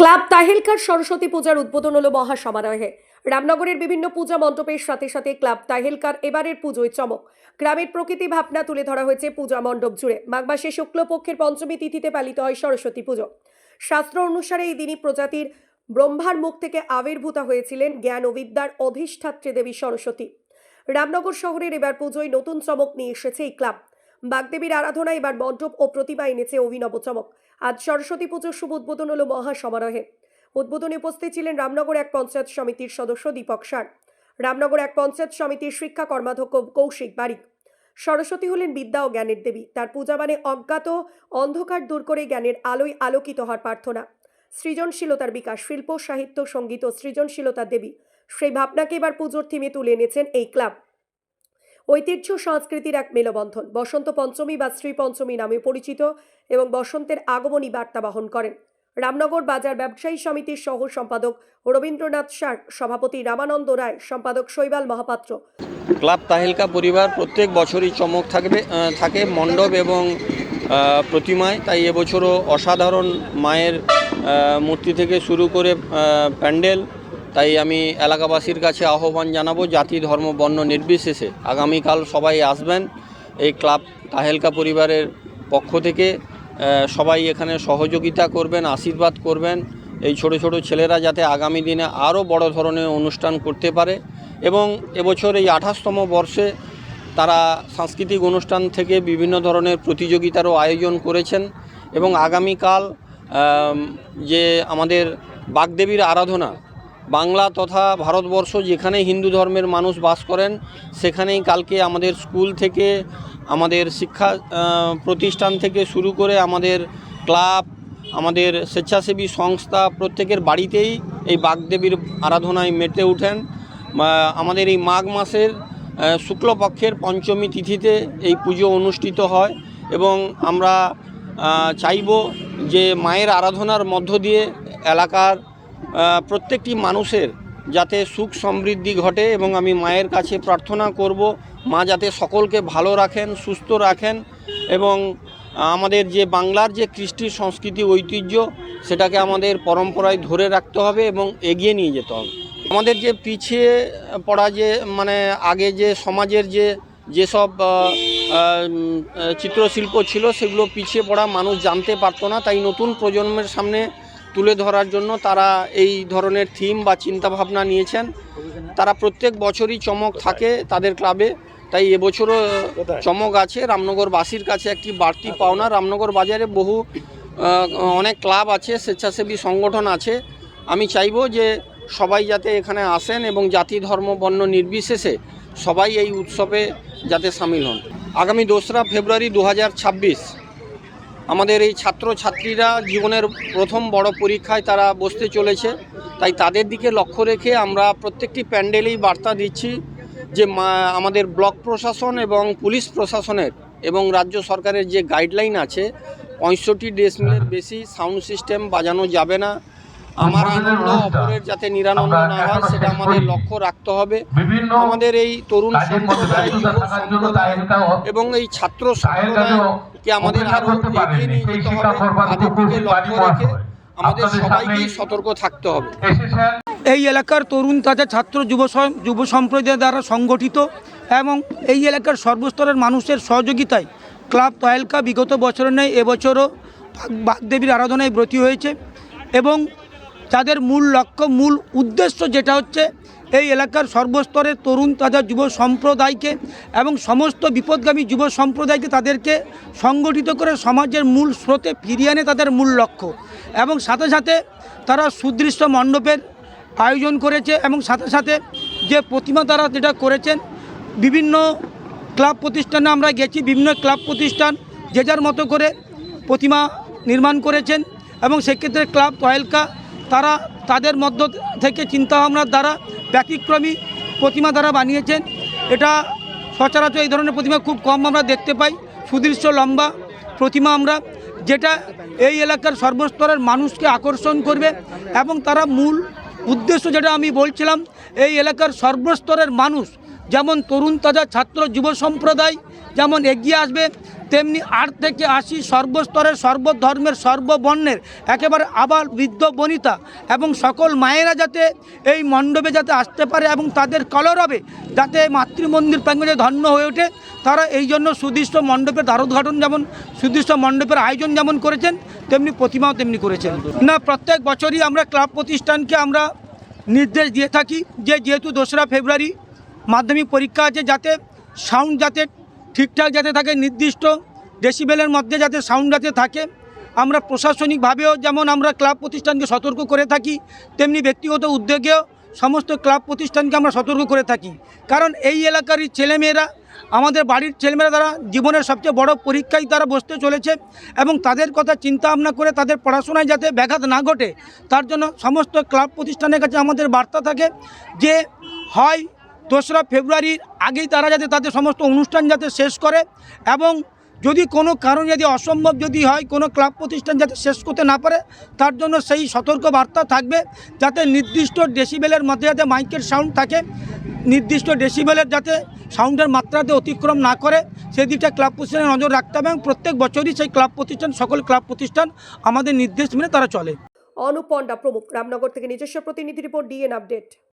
Club তাহেলকার Saraswati পূজার উদ্বোধন হলো মহাসমারোহে। রামনগরের বিভিন্ন পূজা মণ্ডপের সাথে সাথে ক্লাব তাহেলকার এবারের পুজোয় চমক। গ্রামের প্রকৃতি ভাবনা তুলে ধরা হয়েছে পূজা মণ্ডপ জুড়ে। মাঘ মাসে শুক্লপক্ষের পঞ্চমী তিথিতে পালিত হয় সরস্বতী পুজো। শাস্ত্র অনুসারে এই দিনই প্রজাতির ব্রহ্মার মুখ থেকে আবির্ভূতা হয়েছিলেন জ্ঞান ও বিদ্যার অধিষ্ঠাত্রী দেবী সরস্বতী। রামনগর শহরের এবার পুজোয় নতুন চমক নিয়ে এসেছে এই ক্লাব। বাগদেবীর আরাধনা এবার মণ্ডপ ও প্রতিমা এনেছে অভিনব চমক। আজ সরস্বতী পুজোর শুভ উদ্বোধন হলো মহাসমারোহে। উদ্বোধনে উপস্থিত ছিলেন রামনগর এক পঞ্চায়েত সমিতির সদস্য দীপক সার। রামনগর এক পঞ্চায়েত সমিতির শিক্ষা কর্মাধ্যক্ষ কৌশিক বারিক। সরস্বতী হলেন বিদ্যা ও জ্ঞানের দেবী। তার পূজা মানে অজ্ঞাত অন্ধকার দূর করে জ্ঞানের আলোয় আলোকিত হওয়ার প্রার্থনা। সৃজনশীলতার বিকাশ, শিল্প, সাহিত্য, সংগীত ও সৃজনশীলতার দেবী। সেই ভাবনাকে এবার পুজোর থিমে তুলে এনেছেন এই ক্লাব। ঐতিহ্য সংস্কৃতির এক মেলবন্ধন। বসন্ত পঞ্চমী বা শ্রী পঞ্চমী নামে পরিচিত এবং বসন্তের আগমনী বার্তা বহন করেন। রামনগর বাজার ব্যবসায়ী সমিতির সহ সম্পাদক রবীন্দ্রনাথ সার, সভাপতি রামানন্দ রায়, সম্পাদক শৈবাল মহাপাত্র। ক্লাব তাহেলকা পরিবার প্রত্যেক বছরই চমক থাকবে থাকে মণ্ডপ এবং প্রতিমায়। তাই এবছরও অসাধারণ মায়ের মূর্তি থেকে শুরু করে প্যান্ডেল তাই আমি এলাকাবাসীর কাছে আহ্বান জানাব, জাতি, ধর্ম, বর্ণ নির্বিশেষে আগামীকাল সবাই আসবেন এই ক্লাব তাহেলকা পরিবারের পক্ষ থেকে। সবাই এখানে সহযোগিতা করবেন, আশীর্বাদ করবেন। এই ছোট ছোট ছেলেরা যাতে আগামী দিনে আরও বড় ধরনের অনুষ্ঠান করতে পারে এবং এবছর এই আঠাশতম বর্ষে তারা সাংস্কৃতিক অনুষ্ঠান থেকে বিভিন্ন ধরনের প্রতিযোগিতারও আয়োজন করেছেন এবং আগামীকাল যে আমাদের বাগদেবীর আরাধনা বাংলা তথা ভারতবর্ষ যেখানে হিন্দু ধর্মের মানুষ বাস করেন, সেখানেই কালকে আমাদের স্কুল থেকে, আমাদের শিক্ষা প্রতিষ্ঠান থেকে শুরু করে আমাদের ক্লাব, আমাদের স্বেচ্ছাসেবী সংস্থা প্রত্যেকের বাড়িতেই এই বাগদেবীর আরাধনায় মেতে ওঠেন আমাদের এই মাঘ মাসের শুক্লপক্ষের পঞ্চমী তিথিতে এই পুজো অনুষ্ঠিত হয় এবং আমরা চাইব যে মায়ের আরাধনার মধ্য দিয়ে এলাকার প্রত্যেকটি মানুষের যাতে সুখ সমৃদ্ধি ঘটে এবং আমি মায়ের কাছে প্রার্থনা করব, মা যাতে সকলকে ভালো রাখেন, সুস্থ রাখেন এবং আমাদের যে বাংলার যে কৃষ্টি সংস্কৃতি ঐতিহ্য, সেটাকে আমাদের পরম্পরায় ধরে রাখতে হবে এবং এগিয়ে নিয়ে যেতে হবে। আমাদের যে পিছিয়ে পড়া যে মানে আগে যে সমাজের যে, যেসব চিত্রশিল্প ছিল, সেগুলো পিছিয়ে পড়া মানুষ জানতে পারতো না। তাই নতুন প্রজন্মের সামনে তুলে ধরার জন্য তারা এই ধরনের থিম বা চিন্তাভাবনা নিয়েছেন। তারা প্রত্যেক বছরই চমক থাকে তাদের ক্লাবে। তাই এবছরও চমক আছে রামনগরবাসীর কাছে একটি বাড়তি পাওনা। রামনগর বাজারে বহু অনেক ক্লাব আছে স্বেচ্ছাসেবী সংগঠন আছে। আমি চাইব যে সবাই যাতে এখানে আসেন এবং জাতি ধর্ম বর্ণ নির্বিশেষে সবাই এই উৎসবে যাতে সামিল হন। আগামী দোসরা ফেব্রুয়ারি দু হাজার ছাব্বিশ। আমাদের এই ছাত্রছাত্রীরা জীবনের প্রথম বড় পরীক্ষায় তারা বসতে চলেছে। তাই তাদের দিকে লক্ষ্য রেখে আমরা প্রত্যেকটি প্যান্ডেলেই বার্তা দিচ্ছি যে আমাদের ব্লক প্রশাসন এবং পুলিশ প্রশাসনের এবং রাজ্য সরকারের যে গাইডলাইন আছে, পঁয়ষট্টি ডেসিমেলের বেশি সাউন্ড সিস্টেম বাজানো যাবে না। আমার আনন্দ অপরের যাতে নিরানন্দ না হয় সেটা আমাদের লক্ষ্য রাখতে হবে। আমাদের এই তরুণ সম্প্রদায় যুব সম্প্রদায় এবং এই ছাত্র সম্প্রদায়কে আমাদের আরও এগিয়ে নিয়ে যেতে হবে তাদের দিকে লক্ষ্য রেখে আমাদের সবাইকেই সতর্ক থাকতে হবে। এই এলাকার তরুণ তাজা ছাত্র যুব যুব সম্প্রদায় দ্বারা সংগঠিত এবং এই এলাকার সর্বস্তরের মানুষের সহযোগিতায় ক্লাব তয়েলকা বিগত বছরের নেই এবছরও বাগ- বাগদেবীর আরাধনায় ব্রতী হয়েছে এবং তাদের মূল লক্ষ্য, মূল উদ্দেশ্য যেটা হচ্ছে এই এলাকার সর্বস্তরের তরুণ, তাদের যুব সম্প্রদায়কে এবং সমস্ত বিপদগামী যুব সম্প্রদায়কে তাদেরকে সংগঠিত করে সমাজের মূল স্রোতে ফিরিয়ে আনে তাদের মূল লক্ষ্য। এবং সাথে সাথে তারা সুদৃশ্য মণ্ডপের আয়োজন করেছে এবং সাথে সাথে যে প্রতিমা তারা যেটা করেছেন, বিভিন্ন ক্লাব প্রতিষ্ঠানে আমরা গেছি, বিভিন্ন ক্লাব প্রতিষ্ঠান যে যার মতো করে প্রতিমা নির্মাণ করেছেন এবং সেক্ষেত্রে ক্লাব তয়েলকা তারা তাদের মধ্য থেকে চিন্তাভাবনার দ্বারা ব্যতিক্রমী প্রতিমা দ্বারা বানিয়েছেন। এটা সচরাচর এই ধরনের প্রতিমা খুব কম আমরা দেখতে পাই। সুদৃশ্য লম্বা প্রতিমা আমরা, যেটা এই এলাকার সর্বস্তরের মানুষকে আকর্ষণ করবে এবং তারা মূল উদ্দেশ্য যেটা আমি বলছিলাম, এই এলাকার সর্বস্তরের মানুষ, যেমন তরুণ তাজা ছাত্র যুব সম্প্রদায়, যেমন এগিয়ে আসবে তেমনি আট থেকে আশি সর্বস্তরের, সর্বধর্মের, সর্ববর্ণের, একেবারে আবার বৃদ্ধ বনিতা এবং সকল মায়েরা যাতে এই মণ্ডপে যাতে আসতে পারে এবং তাদের কলরবে যাতে মাতৃমন্দির প্রাঙ্গণে ধন্য হয়ে ওঠে, তারা এই জন্য সুদৃষ্ট মণ্ডপের দ্বারোদ্ঘাটন যেমন সুদৃষ্ট মণ্ডপের আয়োজন যেমন করেছেন, তেমনি প্রতিমাও তেমনি করেছেন। না, প্রত্যেক বছরই আমরা ক্লাব প্রতিষ্ঠানকে আমরা নির্দেশ দিয়ে থাকি যে যেহেতু দোসরা ফেব্রুয়ারি মাধ্যমিক পরীক্ষা আছে, যাতে সাউন্ড যাতে ঠিকঠাক যাতে থাকে, নির্দিষ্ট ডেসিবেলের মধ্যে যাতে সাউন্ড যাতে থাকে। আমরা প্রশাসনিকভাবেও যেমন আমরা ক্লাব প্রতিষ্ঠানকে সতর্ক করে থাকি, তেমনি ব্যক্তিগত উদ্যোগেও সমস্ত ক্লাব প্রতিষ্ঠানকে আমরা সতর্ক করে থাকি। কারণ এই এলাকারই ছেলেমেয়েরা, আমাদের বাড়ির ছেলেমেয়েরা তারা জীবনের সবচেয়ে বড় পরীক্ষায় তারা বসতে চলেছে এবং তাদের কথা চিন্তা ভাবনা করে তাদের পড়াশোনায় যাতে ব্যাঘাত না ঘটে, তার জন্য সমস্ত ক্লাব প্রতিষ্ঠানের কাছে আমাদের বার্তা থাকে যে, হয় দোসরা ফেব্রুয়ারির আগেই তারা যাতে তাদের সমস্ত অনুষ্ঠান যাতে শেষ করে এবং যদি কোনো কারণ যদি অসম্ভব যদি হয়, কোনো ক্লাব প্রতিষ্ঠান যাতে শেষ করতে না পারে, তার জন্য সেই সতর্ক বার্তা থাকবে যাতে নির্দিষ্ট ডেসিবেলের মধ্যে যাতে মাইকের সাউন্ড থাকে, নির্দিষ্ট ডেসিবেলের যাতে সাউন্ডের মাত্রাতে অতিক্রম না করে, সেই দিকটা ক্লাব প্রতিষ্ঠানে নজর রাখতে হবে এবং প্রত্যেক বছরই সেই ক্লাব প্রতিষ্ঠান, সকল ক্লাব প্রতিষ্ঠান আমাদের নির্দেশ মেনে তারা চলে। অনুপ পণ্ডা প্রমুখ, রামনগর থেকে নিজস্ব প্রতিনিধি রিপোর্ট ডিএন আপডেট